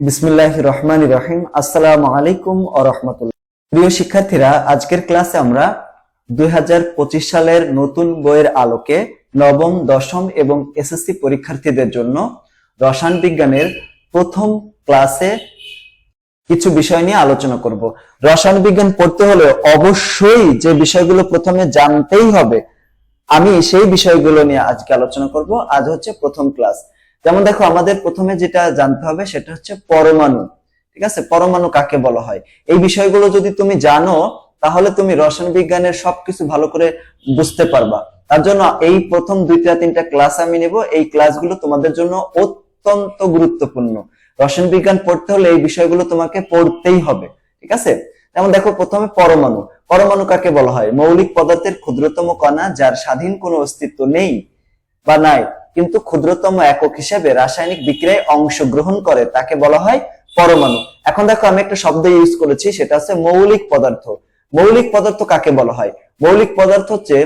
বিসমুল্লাহ রহমান রহিম। আসসালামু আলাইকুম ও রহমতুল্লাহ। প্রিয় শিক্ষার্থীরা, আজকের ক্লাসে আমরা দুই সালের নতুন বইয়ের আলোকে নবম, দশম এবং এসএসসি পরীক্ষার্থীদের জন্য রসায়ন বিজ্ঞানের প্রথম ক্লাসে কিছু বিষয় নিয়ে আলোচনা করব। রসায়ন বিজ্ঞান পড়তে হলে অবশ্যই যে বিষয়গুলো প্রথমে জানতেই হবে, আমি সেই বিষয়গুলো নিয়ে আজকে আলোচনা করব। আজ হচ্ছে প্রথম ক্লাস। যেমন দেখো, আমাদের প্রথমে যেটা জানতে হবে সেটা হচ্ছে পরমাণু। ঠিক আছে? পরমাণু কাকে বলা হয়? এই বিষয়গুলো যদি তুমি জানো, তাহলে তুমি রসায়ন বিজ্ঞানের সবকিছু ভালো করে বুঝতে পারবা। তার জন্য এই প্রথম দুইটা, তিনটা ক্লাস আমি নেব। এই ক্লাসগুলো তোমাদের জন্য অত্যন্ত গুরুত্বপূর্ণ। রসায়ন বিজ্ঞান পড়তে হলে এই বিষয়গুলো তোমাকে পড়তেই হবে। ঠিক আছে? যেমন দেখো, প্রথমে পরমাণু। পরমাণু কাকে বলা হয়? মৌলিক পদার্থের ক্ষুদ্রতম কণা যার স্বাধীন কোনো অস্তিত্ব নেই বা নাই। কিন্তু ক্ষুদ্রতম একক হিসেবে রাসায়নিক বিক্রিয়ায় অংশগ্রহণ করে, তাকে বলা হয় পরমাণু। এখন দেখো, আমি একটা শব্দ ইউজ করেছি, সেটা হচ্ছে মৌলিক পদার্থ। মৌলিক পদার্থ কাকে বলা হয়? মৌলিক পদার্থ হচ্ছে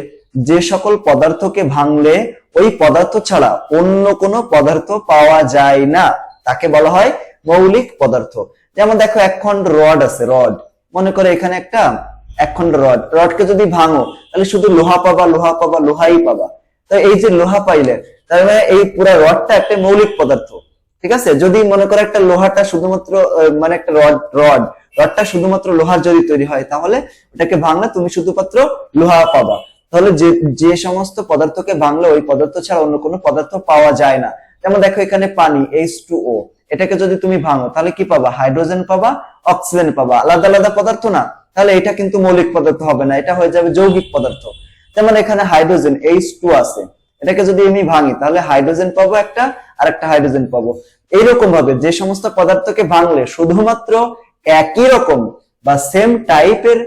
যে সকল পদার্থকে ভাঙলে ওই পদার্থ ছাড়া অন্য কোনো পদার্থ পাওয়া যায় না। তাকে বলা হয় মৌলিক পদার্থ। যেমন দেখো, এক খন্ড রড আছে, রড। মনে করে এখানে একটা এক খন্ড রড। রডকে যদি ভাঙো, তাহলে শুধু লোহা পাবা লোহা পাবা, লোহাই পাবা। তো এই যে লোহা পাইলে তার মানে এই পুরো রডটা একটা মৌলিক পদার্থ, ঠিক আছে? যদি মনে করো একটা লোহাটা শুধুমাত্র মানে একটা রড রড, রডটা শুধুমাত্র লোহার যদি তৈরি হয়, তাহলে ওটাকে ভাঙলে তুমি শুধুমাত্র লোহা পাবা। তাহলে যে যে সমস্ত পদার্থকে ভাঙলে ওই পদার্থ ছাড়া অন্য কোনো পদার্থ পাওয়া যায় না। যেমন দেখো এখানে পানি এইচ টু ও এটাকে যদি তুমি ভাঙো, তাহলে কি পাবা? হাইড্রোজেন পাবা, অক্সিজেন পাবা। আলাদা আলাদা পদার্থ না, তাহলে এটা কিন্তু মৌলিক পদার্থ হবে না, এটা হয়ে যাবে যৌগিক পদার্থ। যেমন এখানে হাইড্রোজেন এইচ টু আছে। এটাকে যদি আমি ভাঙি, তাহলে হাইড্রোজেন পাবো একটা আর একটা হাইড্রোজেন পাবো। এইরকম ভাবে যে সমস্ত পদার্থকে ভাঙলে শুধুমাত্র একই রকম বা সেম টাইপের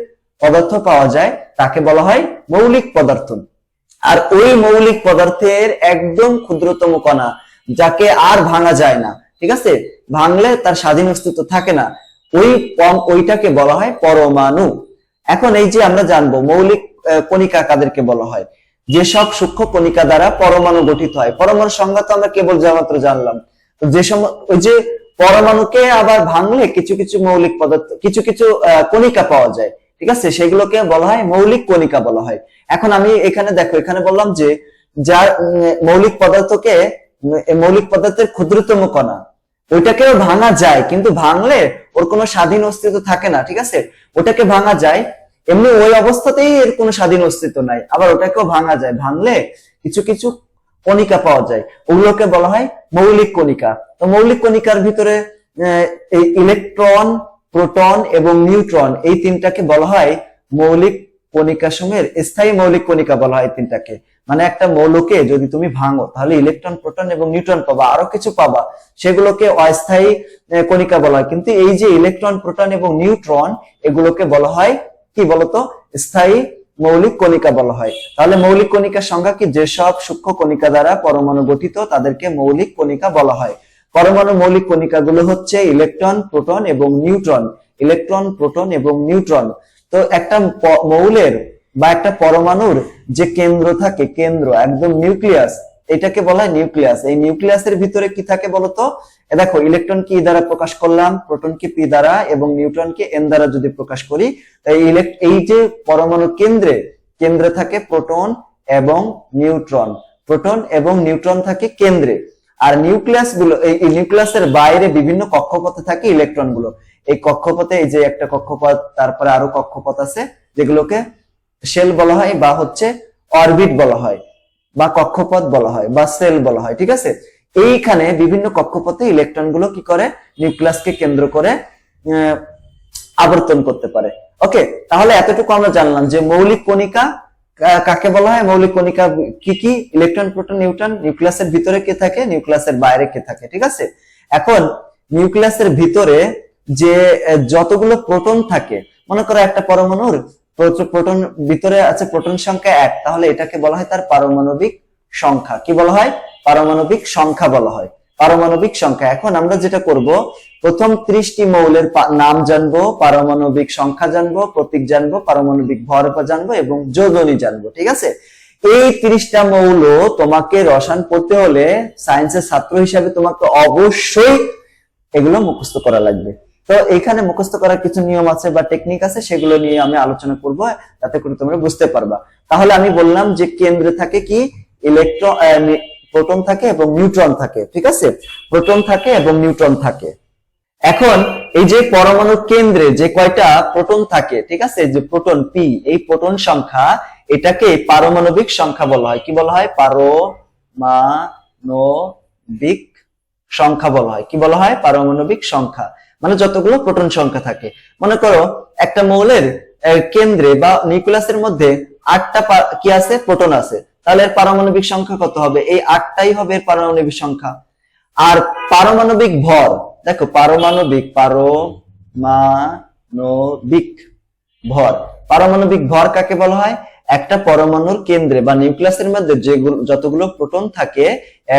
পদার্থ পাওয়া যায়, তাকে বলা হয় মৌলিক পদার্থ। আর ওই মৌলিক পদার্থের একদম ক্ষুদ্রতম কণা, যাকে আর ভাঙা যায় না, ঠিক আছে? ভাঙলে তার স্বাধীন অস্তিত্ব থাকে না। ওই ওইটাকে বলা হয় পরমাণু। এখন এই যে আমরা জানব, মৌলিক কণিকা কাদেরকে বলা হয় যেসব সূক্ষ্ম কণিকা দ্বারা পরমাণু গঠিত হয়। পরমাণু সংজ্ঞা তো আমরা কেবল যা মাত্র জানলাম। তো যে ওই যে পরমাণুকে আবার ভাঙলে কিছু কিছু মৌলিক পদার্থ কিছু কিছু কণিকা পাওয়া যায়। ঠিক আছে? সেগুলোকে বলা হয় মৌলিক কণিকা বলা হয়। এখন আমি এখানে দেখো, এখানে বললাম যে যার মৌলিক পদার্থকে মৌলিক পদার্থের ক্ষুদ্রতম কণা, ওইটাকেও ভাঙা যায়। কিন্তু ভাঙলে ওর কোনো স্বাধীন অস্তিত্ব থাকে না। ঠিক আছে? ওটাকে ভাঙা যায় এমনি ওই অবস্থাতেই এর কোনো স্বাধীন অস্তিত্ব নাই। আবার ওটাকেও ভাঙা যায়। ভাঙলে কিছু কিছু কণিকা পাওয়া যায়। ওগুলোকে বলা হয় মৌলিক কণিকা। তো মৌলিক কণিকার ভিতরে এই ইলেকট্রন, প্রোটন এবং নিউট্রন এই তিনটাকে বলা হয় মৌলিক কণিকা সমূহের স্থায়ী মৌলিক কণিকা বলা হয় তিনটাকে। মানে একটা মৌলকে যদি তুমি ভাঙো, তাহলে ইলেকট্রন, প্রোটন এবং নিউট্রন পাবা, আরও কিছু পাবা। সেগুলোকে অস্থায়ী কণিকা বলা হয়। কিন্তু এই যে ইলেকট্রন, প্রোটন এবং নিউট্রন, এগুলোকে বলা হয় কি বলতো? স্থায়ী মৌলিক কণিকা বলা হয়। তাহলে মৌলিক কণিকার সংখ্যা কি? যেসব সূক্ষ্ম কণিকা দ্বারা পরমাণু গঠিত, তাদেরকে মৌলিক কণিকা বলা হয়। পরমাণু মৌলিক কণিকাগুলো হচ্ছে ইলেকট্রন, প্রোটন এবং নিউট্রন। ইলেকট্রন, প্রোটন এবং নিউট্রন। তো একটা মৌলের বা একটা পরমাণুর যে কেন্দ্র থাকে, কেন্দ্র, একদম নিউক্লিয়াস এটাকে বলা হয় নিউক্লিয়াস। এই নিউক্লিয়াসের ভিতরে কি থাকে বলতো? দেখো, ইলেকট্রন কি দ্বারা প্রকাশ করলাম? প্রোটন কি পি দ্বারা এবং নিউট্রন কি এন দ্বারা যদি প্রকাশ করি, তাই এই যে পরমাণু কেন্দ্রে কেন্দ্রে থাকে প্রোটন এবং নিউট্রন। প্রোটন এবং নিউট্রন থাকে কেন্দ্রে। আর নিউক্লিয়াসগুলো, এই এই নিউক্লিয়াসের বাইরে বিভিন্ন কক্ষপথে থাকে ইলেকট্রনগুলো। এই কক্ষপথে এই যে একটা কক্ষপথ, তারপরে আরও কক্ষপথ আছে, যেগুলোকে শেল বলা হয় বা হচ্ছে অরবিট বলা হয়। বা কক্ষপথ বলা হয়, বা সেল বলা হয়, ঠিক আছে? এইখানে বিভিন্ন কক্ষপথে ইলেকট্রনগুলো কি করে? নিউক্লিয়াসকে কেন্দ্র করে আবর্তন করতে পারে। ওকে তাহলে এতটুকু আমরা জানলাম যে মৌলিক কণিকা কাকে বলা হয়? মৌলিক কণিকা কি কি? ইলেকট্রন প্রোটন নিউট্রন নিউক্লিয়াসের ভিতরে কে থাকে? নিউক্লিয়াসের বাইরে কে থাকে, ঠিক আছে? এখন নিউক্লিয়াসের ভিতরে যে যতগুলো প্রোটন থাকে, মনে করো একটা পরমাণুর প্রো- প্রোটন, ভিতরে আছে প্রোটন সংখ্যা এক, তাহলে এটাকে বলা হয় তার পারমাণবিক সংখ্যা। কি বলা হয়? পারমাণবিক সংখ্যা বলা হয়। পারমাণবিক সংখ্যা। এখন আমরা যেটা করব, প্রথম ত্রিশটি মৌলের নাম জানব, পারমাণবিক সংখ্যা জানব, প্রতীক জানব, পারমাণবিক ভর জানব এবং যোজনী জানব, ঠিক আছে? এই ত্রিশটা মৌল তোমাকে রসায়ন পড়তে হলে সায়েন্সের ছাত্র হিসাবে তোমাকে অবশ্যই এগুলো মুখস্থ করা লাগবে। তো এখানে মুখস্থ করার কিছু নিয়ম আছে বা টেকনিক আছে, সেগুলো নিয়ে আমি আলোচনা করব যাতে করে তোমরা বুঝতে পারবা। তাহলে আমি বললাম যে কেন্দ্রে থাকে কি? ইলেকট্রন প্রোটন থাকে এবং নিউট্রন থাকে, ঠিক আছে? প্রোটন থাকে এবং নিউট্রন থাকে। এখন, এই যে পরমাণু কেন্দ্রে যে কয়টা প্রোটন থাকে, ঠিক আছে? যে প্রোটন পি এই প্রোটন সংখ্যা, এটাকে পারমাণবিক সংখ্যা বলা হয়। কি বলা হয়? পারমাণবিক সংখ্যা বলা হয়। কি বলা হয়? পারমাণবিক সংখ্যা। মানে যতগুলো প্রোটন সংখ্যা থাকে। মনে করো, একটা মৌলের কেন্দ্রে বা নিউক্লিয়াসের মধ্যে আটটা কি আছে? প্রোটন আছে। তাহলে এর পারমাণবিক সংখ্যা কত হবে? এই আটটাই হবে এর পারমাণবিক সংখ্যা। আর পারমাণবিক ভর, দেখো, পারমাণবিক পারমাণবিক ভর। পারমাণবিক ভর কাকে বলা হয়? একটা পরমাণুর কেন্দ্রে বা নিউক্লিয়াসের মধ্যে যেগুলো যতগুলো প্রোটন থাকে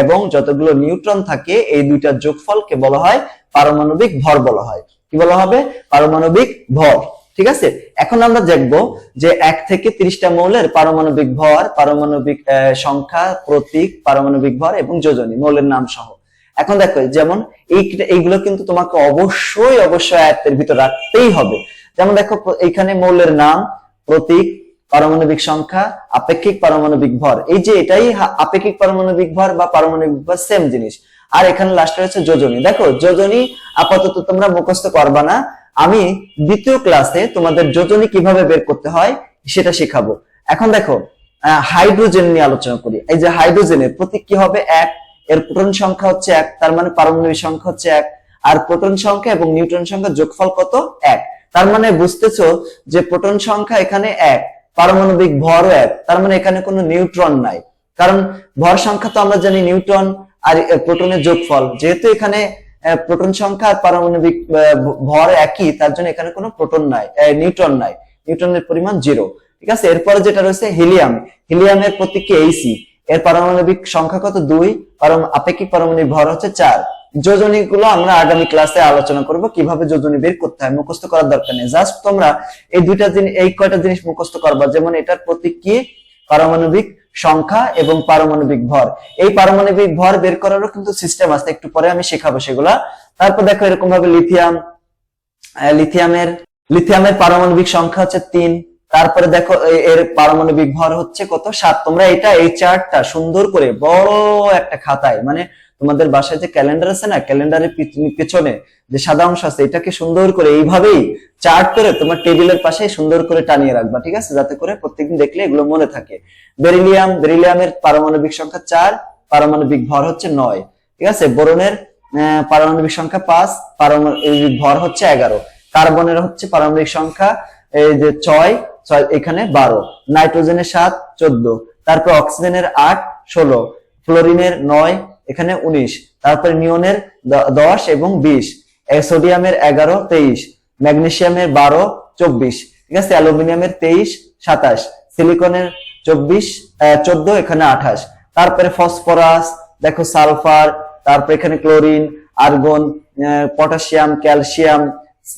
এবং যতগুলো নিউট্রন থাকে, এই দুইটার যোগফলকে বলা হয় পারমাণবিক ভর বলা হয়। কি বলা হবে? পারমাণবিক ভর। ঠিক আছে? এখন আমরা দেখব যে এক থেকে তিরিশটা মৌলের পারমাণবিক ভর, পারমাণবিক সংখ্যা, প্রতীক, পারমাণবিক ভর এবং যোজনী, মৌলের নাম সহ। এখন দেখো, যেমন এই এইগুলো কিন্তু তোমাকে অবশ্যই অবশ্যই আয়ত্তের ভিতর রাখতেই হবে। যেমন দেখো, এইখানে মৌলের নাম, প্রতীক পারমাণবিক সংখ্যা, আপেক্ষিক পারমাণবিক ভর। এই যে এটাই আপেক্ষিক পারমাণবিক ভর বা পারমাণবিক ভর সেম জিনিস। আর এখানে লাস্টে রয়েছে যোজনী। দেখো, যোজনী আপাতত তোমরা মুখস্থ করবা না। আমি দ্বিতীয় ক্লাসে তোমাদের যোজনী কীভাবে বের করতে হয়, সেটা শেখাবো। এখন দেখো হাইড্রোজেন নিয়ে আলোচনা করি। এই যে হাইড্রোজেনের প্রতীক কি হবে? এক। এর প্রোটন সংখ্যা হচ্ছে এক, তার মানে পারমাণবিক সংখ্যা হচ্ছে এক। আর প্রোটন সংখ্যা এবং নিউট্রন সংখ্যা যোগফল কত? এক। তার মানে বুঝতেছো যে প্রোটন সংখ্যা এখানে এক। পারমাণবিক ভরও এক। তার মানে এখানে কোনো নিউট্রন নাই। কারণ ভর সংখ্যা তো আমরা জানি নিউট্রন আর প্রোটনের যোগফল। যেহেতু এখানে প্রোটন সংখ্যা আর পারমাণবিক ভর একই, তার জন্য এখানে কোনো প্রোটন নাই নিউট্রন নাই। নিউট্রনের পরিমাণ জিরো। ঠিক আছে? এরপরে যেটা রয়েছে হিলিয়াম। হিলিয়ামের প্রতীক এইসি এর পারমাণবিক সংখ্যা কত? দুই। আপেক্ষিক পারমাণবিক ভর হচ্ছে চার। যোজনী গুলো আমরা আগামী ক্লাসে আলোচনা করব, কীভাবে যোজনী বের করতে হয়, মুখস্থ করার দরকার নেই। জাস্ট তোমরা এই দুইটা জিনিস এই কয়টা জিনিস মুখস্থ করবা, যেমন এটার প্রতীক কি? পারমাণবিক সংখ্যা এবং পারমাণবিক ভর। এই পারমাণবিক ভর বের করারও কিন্তু সিস্টেম আছে, একটু পরে আমি শেখাবো সেগুলা। তারপর দেখো এরকম ভাবে লিথিয়াম লিথিয়ামের লিথিয়ামের পারমাণবিক সংখ্যা হচ্ছে তিন। তারপরে দেখো এর পারমাণবিক ভর হচ্ছে কত? সাত। তোমরা এটা এই চার্টটা সুন্দর করে বড় একটা খাতায় মানে তোমাদের বাসায় যে ক্যালেন্ডার আছে না ক্যালেন্ডারের পেছনে যে সাদা অংশ আছে এটাকে সুন্দর করে এইভাবেই চার্ট করে তোমার টেবিলের পাশে সুন্দর করে টানিয়ে রাখবা ঠিক আছে? যাতে করে প্রত্যেকদিন দেখলে এগুলো মনে থাকে। বেরিলিয়াম বেরিলিয়ামের পারমাণবিক সংখ্যা চার পারমাণবিক ভর হচ্ছে নয় ঠিক আছে? বোরনের আহ, পারমাণবিক সংখ্যা পাঁচ পারমাণবিক ভর হচ্ছে এগারো কার্বনের হচ্ছে পারমাণবিক সংখ্যা এই যে ছয় ছয় এখানে বারো নাইট্রোজেনের সাত চোদ্দ তারপর অক্সিজেনের আট ষোলো ফ্লোরিনের নয় এখানে উনিশ, তারপরে নিয়নের দশ এবং বিশ সোডিয়ামের এগারো, তেইশ ম্যাগনেসিয়ামের বারো, চব্বিশ, ঠিক আছে? অ্যালুমিনিয়ামের তেইশ, সাতাশ, সিলিকনের চব্বিশ চোদ্দ, এখানে আঠাশ। তারপরে ফসফরাস, দেখো সালফার, তারপর এখানে ক্লোরিন, আর্গন পটাশিয়াম, ক্যালসিয়াম,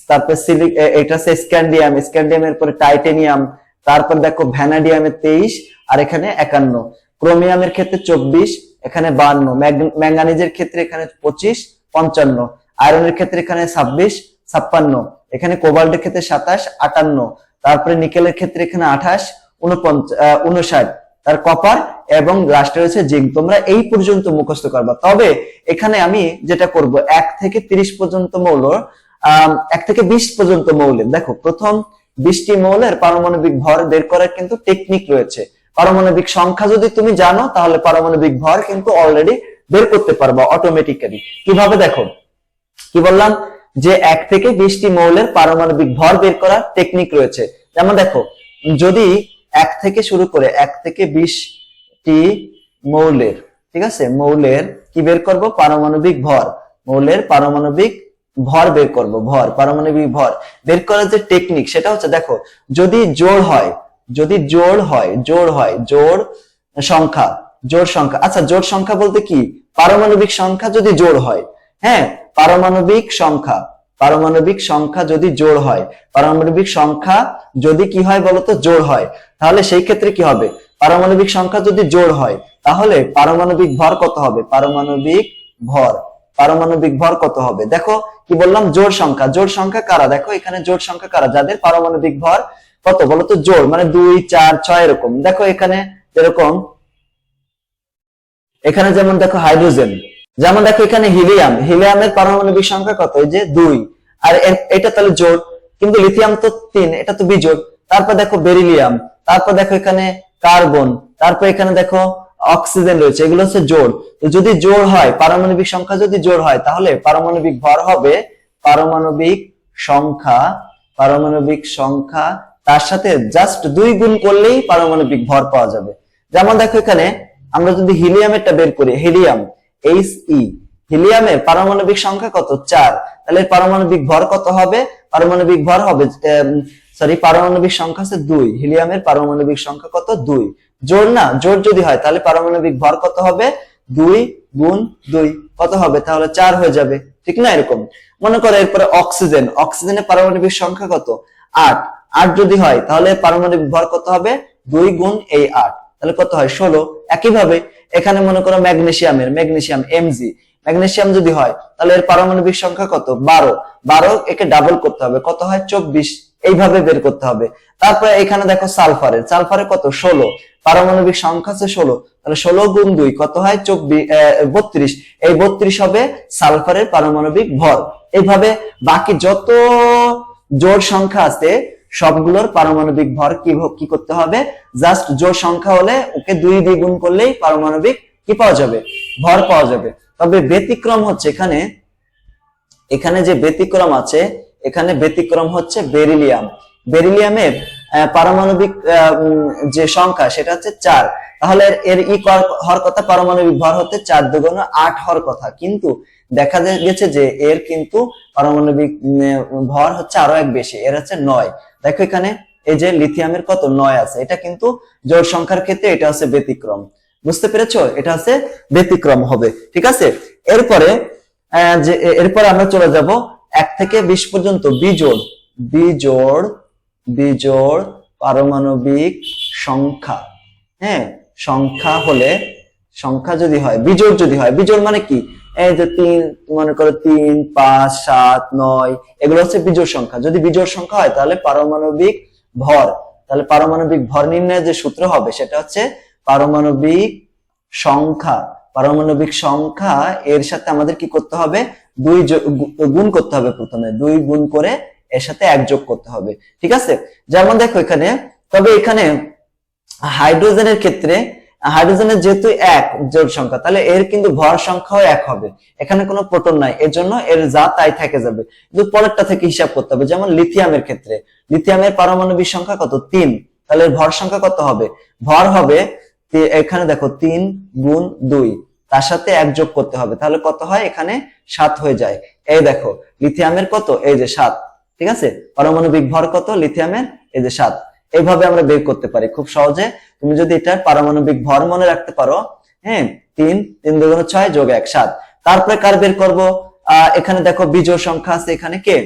তারপর সিলিক এটা হচ্ছে স্ক্যান্ডিয়াম, স্ক্যান্ডিয়ামের পরে টাইটেনিয়াম, তারপর দেখো ভ্যানাডিয়ামের তেইশ, আর এখানে একান্ন। ক্রোমিয়ামের ক্ষেত্রে চব্বিশ, এখানে বান্ন। ম্যাঙ্গানিজের ক্ষেত্রে এখানে পঁচিশ, পঞ্চান্ন। আয়রনের ক্ষেত্রে এখানে ছাব্বিশ, ছাপ্পান্ন। এখানে কোবাল্টের ক্ষেত্রে সাতাশ, আটান্ন। তারপরে নিকেলের ক্ষেত্রে এখানে আঠাশ উনষাট। তার কপার এবং লাস্টে রয়েছে জিঙ্ক। তোমরা এই পর্যন্ত মুখস্থ করবা। তবে এখানে আমি যেটা করব, এক থেকে তিরিশ পর্যন্ত মৌল এক থেকে বিশ পর্যন্ত মৌলের। দেখো, প্রথম বিশটি মৌলের পারমাণবিক ভর বের করার কিন্তু টেকনিক রয়েছে। পারমাণবিক সংখ্যা যদি তুমি জানো, তাহলে পারমাণবিক ভর কিন্তু অলরেডি বের করতে পারবা অটোমেটিক্যালি কীভাবে দেখো? কি বললাম? যে এক থেকে বিশটি মৌলের পারমাণবিক ভর বের করার টেকনিক রয়েছে। যেমন দেখো, যদি এক থেকে শুরু করে এক থেকে বিশটি মৌলের, ঠিক আছে? মৌলের কি বের করব? পারমাণবিক ভর। মৌলের পারমাণবিক ভর বের করব, ভর, পারমাণবিক ভর। বের করার যে টেকনিক সেটা হচ্ছে দেখো, যদি জোড় হয় যদি জোড় হয় জোড় হয় জোড় সংখ্যা জোড় সংখ্যা আচ্ছা জোড় সংখ্যা বলতে কি? পারমাণবিক সংখ্যা যদি জোড় হয় হ্যাঁ পারমাণবিক সংখ্যা পারমাণবিক সংখ্যা যদি জোড় হয়, পারমাণবিক সংখ্যা যদি কি হয় বলতো? জোড় হয়। তাহলে সেই ক্ষেত্রে কি হবে? পারমাণবিক সংখ্যা যদি জোড় হয়, তাহলে পারমাণবিক ভর কত হবে? পারমাণবিক ভর পারমাণবিক ভর কত হবে? দেখো, কি বললাম? জোড় সংখ্যা জোড় সংখ্যা কারা? দেখো, এখানে জোড় সংখ্যা কারা? যাদের পারমাণবিক ভর কত বলতো জোড় মানে দুই, চার, ছয় এরকম। দেখো এখানে যেরকম, এখানে যেমন দেখো হাইড্রোজেন, যেমন দেখো এখানে হিলিয়াম। হিলিয়ামের পারমাণবিক সংখ্যা কত? এই যে দুই। আর এটা তাহলে জোড়, কিন্তু লিথিয়াম তো তিন, এটা তো বিজোড়। তারপর দেখো বেরিলিয়াম, তারপর দেখো এখানে কার্বন, তারপর এখানে দেখো অক্সিজেন রয়েছে, এগুলো হচ্ছে জোড়। তো যদি জোড় হয়, পারমাণবিক সংখ্যা যদি জোড় হয়, তাহলে পারমাণবিক ভর হবে পারমাণবিক সংখ্যা পারমাণবিক সংখ্যা তার সাথে জাস্ট দুই গুণ করলেই পারমাণবিক ভর পাওয়া যাবে। যেমন দেখো এখানে, আমরা যদি হিলিয়ামেরটা বের করি, হিলিয়াম এইচ ই হিলিয়ামের পারমাণবিক সংখ্যা কত? চার। তাহলে পারমাণবিক ভর কত হবে? পারমাণবিক ভর হবে সরি পারমাণবিক সংখ্যা হচ্ছে দুই। হিলিয়ামের পারমাণবিক সংখ্যা কত? দুই। জোর না? জোর যদি হয়, তাহলে পারমাণবিক ভর কত হবে? দুই গুণ দুই। কত হবে? তাহলে চার হয়ে যাবে। ঠিক না এরকম? মনে করো এরপরে অক্সিজেন। অক্সিজেনের পারমাণবিক সংখ্যা কত? আট। আট যদি হয়, তাহলে পারমাণবিক ভর কত হবে? দুই গুণ এই আট। তাহলে কত হয়? ষোলো। একইভাবে এখানে মনে করো ম্যাগনেসিয়ামের, ম্যাগনেসিয়াম এমজি ম্যাগনেসিয়াম যদি হয়, তাহলে এর পারমাণবিক সংখ্যা কত? বারো। বারো একে ডাবল করতে হবে। কত হয়? চব্বিশ। এইভাবে বের করতে হবে। তারপরে এখানে দেখো সালফারের। সালফারের কত? ষোলো। পারমাণবিক সংখ্যা আছে ষোলো। তাহলে ষোলো গুণ দুই, কত হয়? চব্বিশ বত্রিশ। এই বত্রিশ হবে সালফারের পারমাণবিক ভর। এইভাবে বাকি যত জোড় সংখ্যা আছে সবগুলোর পারমাণবিক ভর কি কি করতে হবে? জাস্ট জোড় সংখ্যা হলে ওকে দুই দিয়ে গুণ করলেই পারমাণবিক কি পাওয়া যাবে? ভর পাওয়া যাবে। তবে ব্যতিক্রম হচ্ছে এখানে এখানে যে ব্যতিক্রম আছে, এখানে ব্যতিক্রম হচ্ছে বেরিলিয়াম। বেরিলিয়ামের পারমাণবিক যে সংখ্যা সেটা হচ্ছে চার। তাহলে এর- ই হওয়ার কথা পারমাণবিক ভর হতে চার দুগুণ আট হওয়ার কথা। কিন্তু দেখা গেছে যে এর কিন্তু পারমাণবিক ভর হচ্ছে আরও এক বেশি, এর হচ্ছে নয়। দেখো এখানে, এই যে লিথিয়ামের কত? নয় আছে। এটা কিন্তু জোড় সংখ্যার ক্ষেত্রে এটা হচ্ছে ব্যতিক্রম। বুঝতে পেরেছ? এটা হচ্ছে ব্যতিক্রম হবে। ঠিক আছে? এরপরে যে এরপরে আমরা চলে যাব এক থেকে বিশ পর্যন্ত। বিজোড়। বিজোড় বিজোড় পারমাণবিক সংখ্যা। হ্যাঁ? সংখ্যা হলে, সংখ্যা যদি হয়, বিজোড় যদি হয়, বিজোড় মানে কি? এই যে তিন, মনে করো তিন, পাঁচ, সাত, নয়, এগুলো হচ্ছে বিজোড় সংখ্যা। যদি বিজোড় সংখ্যা হয়, তাহলে পারমাণবিক ভর, তাহলে পারমাণবিক ভর নির্ণয়ের যে সূত্র হবে, সেটা হচ্ছে পারমাণবিক সংখ্যা। পারমাণবিক সংখ্যা, এর সাথে আমাদের কি করতে হবে? দুই গুণ করতে হবে প্রথমে। দুই গুণ করে এর সাথে এক যোগ করতে হবে। ঠিক আছে? যেমন দেখো এখানে, তবে এখানে হাইড্রোজেনের ক্ষেত্রে হাইড্রোজেনের যেহেতু এক জোড় সংখ্যা, তাহলে এর কিন্তু ভর সংখ্যাও এক হবে। এখানে কোনো প্রোটন নাই এর জন্য এর যা তাই থেকে যাবে। কিন্তু পরেরটা থেকে হিসাব করতে হবে, যেমন লিথিয়ামের ক্ষেত্রে। লিথিয়ামের পারমাণবিক সংখ্যা কত? তিন। তাহলে ভর সংখ্যা কত হবে? ভর হবে এখানে দেখো, তিন গুণ দুই। তার সাথে এক যোগ করতে হবে। তাহলে কত হয়? এখানে সাত হয়ে যায়। এই দেখো, লিথিয়ামের কত? এই যে সাত। ঠিক আছে? পারমাণবিক ভর কত? লিথিয়ামের, এই যে সাত। এইভাবে আমরা বের করতে পারি। খুব সহজে তুমি যদি এটার পারমাণবিক ভর মনে রাখতে পারো হ্যাঁ তিন তিন দুগুণ ছয় যোগ এক, সাত। তারপরে কার বের করব? এখানে দেখো বিজোড় সংখ্যা আছে এখানে কে?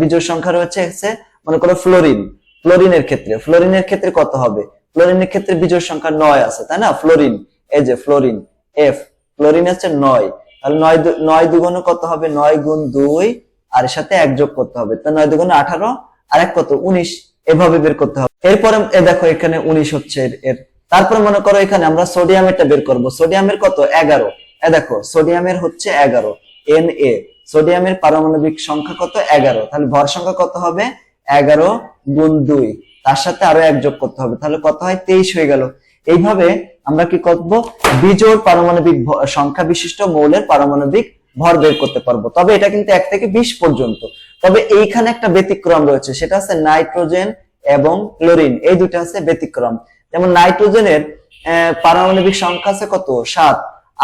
বিজোড় সংখ্যা রয়েছে মনে করো ফ্লোরিন। ফ্লোরিনের ক্ষেত্রে। ফ্লোরিনের ক্ষেত্রে কত হবে? ফ্লোরিনের ক্ষেত্রে বিজোড় সংখ্যা নয় আছে, তাই না? ফ্লোরিন। এই যে ফ্লোরিন, এফ। ফ্লোরিন হচ্ছে নয়। তাহলে নয় নয় দুগুণ কত হবে? নয় গুণ দুই, আর সাথে এক যোগ করতে হবে। তো নয় দুগুণ আঠারো, আর এক কত? উনিশ। এভাবে বের করতে হবে। এরপরে, এ দেখো এখানে উনিশ হচ্ছে এর- তারপরে মনে করো এখানে আমরা সোডিয়ামেরটা বের করব। সোডিয়ামের কত? এগারো। এ দেখো, সোডিয়ামের হচ্ছে এগারো এন এ সোডিয়ামের পারমাণবিক সংখ্যা কত? এগারো। তাহলে ভর সংখ্যা কত হবে? এগারো গুণ দুই। তার সাথে আরও এক যোগ করতে হবে। তাহলে কত হয়? তেইশ হয়ে গেল। এইভাবে আমরা কি করব? বিজোড় পারমাণবিক সংখ্যা বিশিষ্ট মৌলের পারমাণবিক ভর বের করতে পারব। তবে এটা কিন্তু এক থেকে বিশ পর্যন্ত। তবে এইখানে একটা ব্যতিক্রম রয়েছে, সেটা হচ্ছে নাইট্রোজেন এবং ক্লোরিন। এই দুটো হচ্ছে ব্যতিক্রম। যেমন নাইট্রোজেনের পারমাণবিক সংখ্যা আছে কত? সাত,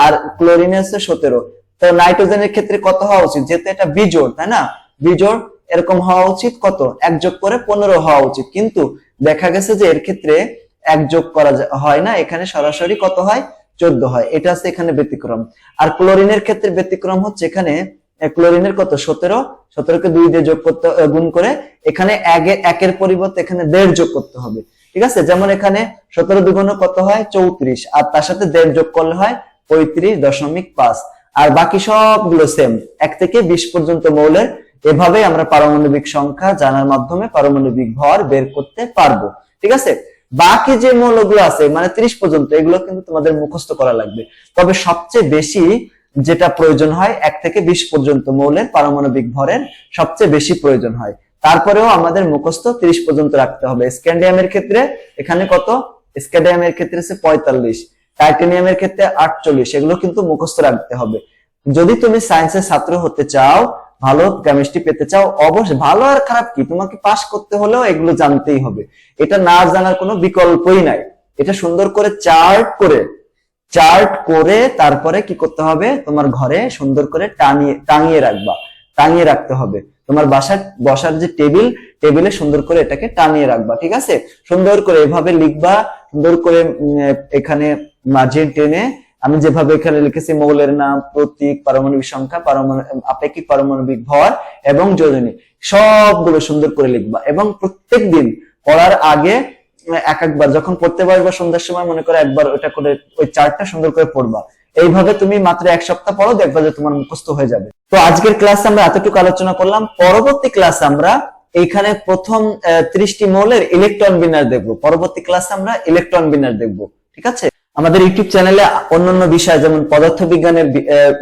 আর ক্লোরিনের আছে সতেরো। তো নাইট্রোজেনের ক্ষেত্রে কত হওয়া উচিত? যেহেতু এটা বিজোড়, তাই না? বিজোড় এরকম হওয়া উচিত কত? এক যোগ করে পনেরো হওয়া উচিত। কিন্তু দেখা গেছে যে এর ক্ষেত্রে এক যোগ করা হয় না। এখানে সরাসরি কত হয়? চোদ্দ হয়। এটা হচ্ছে এখানে ব্যতিক্রম। আর ক্লোরিনের ক্ষেত্রে ব্যতিক্রম হচ্ছে এখানে ক্লোরিনের কত? সতেরো? সতেরোকে দুই দিয়ে যোগ করতে গুণ করে এখানে একের পরিবর্তে এখানে দেড় যোগ করতে হবে। ঠিক আছে? যেমন এখানে সতেরো দুগুণ কত হয়? চৌত্রিশ। আর তার সাথে দেড় যোগ করলে হয় পঁয়ত্রিশ দশমিক পাঁচ। আর বাকি সবগুলো সেম এক থেকে বিশ পর্যন্ত মৌলের এভাবে আমরা পারমাণবিক সংখ্যা জানার মাধ্যমে পারমাণবিক ভর বের করতে পারব। ঠিক আছে? বাকি যে মৌলগুলো আছে মানে ত্রিশ পর্যন্ত, এগুলো কিন্তু তোমাদের মুখস্থ করা লাগবে। তবে সবচেয়ে বেশি যেটা প্রয়োজন হয়, এক থেকে বিশ পর্যন্ত মৌলের পারমাণবিক ভরের সবচেয়ে বেশি প্রয়োজন হয়। তারপরেও আমাদের মুখস্থ ত্রিশ পর্যন্ত রাখতে হবে। স্ক্যান্ডিয়ামের ক্ষেত্রে এখানে কত? স্ক্যান্ডিয়ামের ক্ষেত্রে হচ্ছে পঁয়তাল্লিশ, টাইটেনিয়ামের ক্ষেত্রে আটচল্লিশ, এগুলো কিন্তু মুখস্থ রাখতে হবে। যদি তুমি সায়েন্সের ছাত্র হতে চাও, ভালো কেমিস্ট্রি পেতে চাও, অবশ্যই ভালো আর খারাপ কি? তোমাকে পাস করতে হলেও এগুলো জানতেই হবে। এটা না জানার কোনো বিকল্পই নাই। এটা সুন্দর করে চার্ট করে চার্ট করে তারপরে কি করতে হবে? তোমার ঘরে সুন্দর করে টানিয়ে টাঙিয়ে রাখবা। টাঙিয়ে রাখতে হবে। তোমার বাসার, বসার যে টেবিল, টেবিলে সুন্দর করে এটাকে টানিয়ে রাখবা, ঠিক আছে? সুন্দর করে এভাবে লিখবা, সুন্দর করে এখানে মার্জিন টেনে, আমি যেভাবে এখানে লিখেছি, মৌলের নাম, প্রতীক, পারমাণবিক সংখ্যা আপেক্ষিক পারমাণবিক ভর এবং যোজনী, সবগুলো সুন্দর করে লিখবা এবং প্রত্যেক দিন পড়ার আগে এক একবার, যখন পড়তে পারবা সন্ধ্যার সময়, মনে করে একবার ওটা করে, ওই চার্টটা সুন্দর করে পড়বা। এইভাবে তুমি মাত্র এক সপ্তাহ পরও দেখবা যে তোমার মুখস্থ হয়ে যাবে। তো আজকের ক্লাসে আমরা এতটুকু আলোচনা করলাম। পরবর্তী ক্লাস আমরা এইখানে প্রথম ত্রিশটি মৌলের ইলেকট্রন বিনার দেখব। পরবর্তী ক্লাসে আমরা ইলেকট্রন বিনার দেখব। ঠিক আছে? আমাদের ইউটিউব চ্যানেলে অন্যান্য বিষয়, যেমন পদার্থ বিজ্ঞানের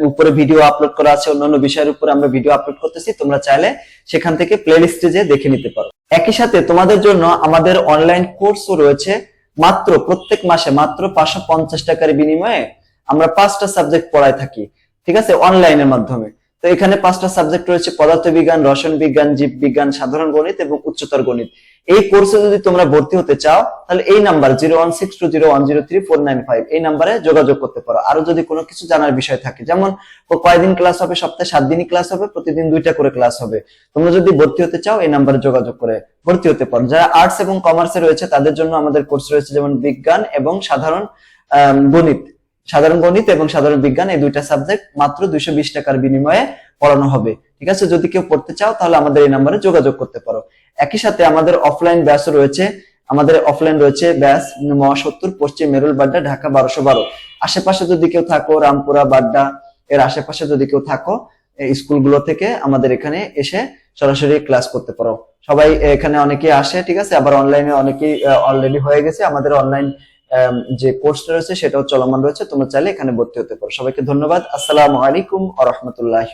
উপরে ভিডিও আপলোড করা আছে, অন্যান্য বিষয়ের উপরে আমরা ভিডিও আপলোড করতেছি, তোমরা চাইলে সেখান থেকে প্লে লিস্টে যে দেখে নিতে পারো। একই সাথে তোমাদের জন্য আমাদের অনলাইন কোর্সও রয়েছে, মাত্র প্রত্যেক মাসে মাত্র পাঁচশো পঞ্চাশ টাকার বিনিময়ে আমরা পাঁচটা সাবজেক্ট পড়ায় থাকি, ঠিক আছে? অনলাইনের মাধ্যমে। তো এখানে পাঁচটা সাবজেক্ট রয়েছে পদার্থ বিজ্ঞান রসায়ন বিজ্ঞান জীব বিজ্ঞান সাধারণ গণিত এবং উচ্চতর গণিত। এই কোর্সে যদি তোমরা ভর্তি হতে চাও, তাহলে এই number zero one six two zero one zero three four nine five এই নাম্বারে যোগাযোগ করতে পারো। আরও যদি কোনো কিছু জানার বিষয় থাকে, যেমন ও কয়দিন ক্লাস হবে, সপ্তাহে সাত দিনই ক্লাস হবে, প্রতিদিন দুইটা করে ক্লাস হবে। তোমরা যদি ভর্তি হতে চাও, এই নাম্বারে যোগাযোগ করে ভর্তি হতে পারো। যারা আর্টস এবং কমার্সে রয়েছে, তাদের জন্য আমাদের কোর্স রয়েছে যেমন বিজ্ঞান এবং সাধারণ গণিত। সাধারণ গণিত এবং সাধারণ বিজ্ঞান এই দুইটা সাবজেক্ট মাত্র দুইশো বিশ টাকার বিনিময়ে পড়ানো হবে। ঠিক আছে? যদি কেউ পড়তে চাও, তাহলে আমাদের এই নাম্বারে যোগাযোগ করতে পারো। একই সাথে আমাদের অফলাইন ব্যাচও রয়েছে। আমাদের অফলাইন রয়েছে ব্যাস মহাসত্তর পশ্চিম মেরুল বাড্ডা ঢাকা বারোশো বারো। আশেপাশে যদি কেউ থাকো, রামপুরা, বাড্ডা, এর আশেপাশে যদি কেউ থাকো স্কুলগুলো থেকে আমাদের এখানে এসে সরাসরি ক্লাস করতে পারো। সবাই এখানে অনেকে আসে, ঠিক আছে? আবার অনলাইনে অনেকেই অলরেডি হয়ে গেছে। আমাদের অনলাইন যে কোর্সটা রয়েছে সেটাও চলমান রয়েছে, তোমরা চাইলে এখানে ভর্তি হতে পারো। সবাইকে ধন্যবাদ। আসসালামু আলাইকুম আ রহমতুল্লাহ